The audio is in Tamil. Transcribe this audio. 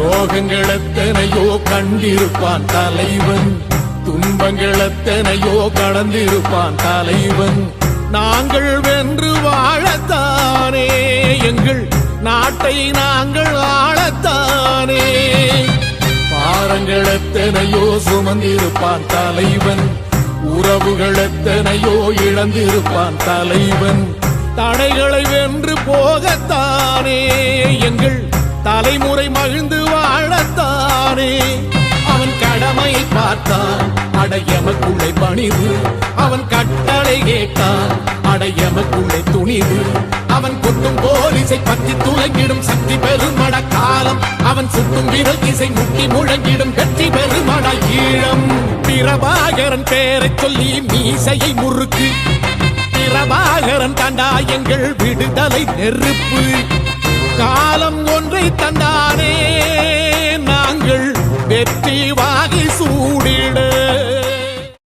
துன்பங்கள் எத்தனையோ கண்டிருப்பான் தலைவன். துன்பங்கள் எத்தனையோ கடந்திருப்பான் தலைவன். நாங்கள் வென்று வாழத்தானே எங்கள் நாட்டை நாங்கள் ஆளத்தானே. பாரங்கள் எத்தனையோ சுமந்திருப்பான் தலைவன். உறவுகள் எத்தனையோ இழந்திருப்பான் தலைவன். தடைகளை வென்று போகத்தானே எங்கள் தலைமுறை மகிழ்ந்து அவனை பார்த்தான். அடையமக்குள்ளே பணிவு. அவன் கட்டளை கேட்டான். அடையமக்குள்ளே துணிவு. அவன் குத்தும் போலீசை பற்றி துளங்கிடும் சக்தி பெருமட காலம் அவன் சுட்டும் விரல் இசை முட்டி முழங்கிடும் வெற்றி பெருமட ஈழம் பிரபாகரன் பேரை சொல்லி மீசையை முறுக்கு. பிரபாகரன் தாண்டா எங்கள் விடுதலை நெருப்பு. காலம் ஒன்றை தண்டா 无力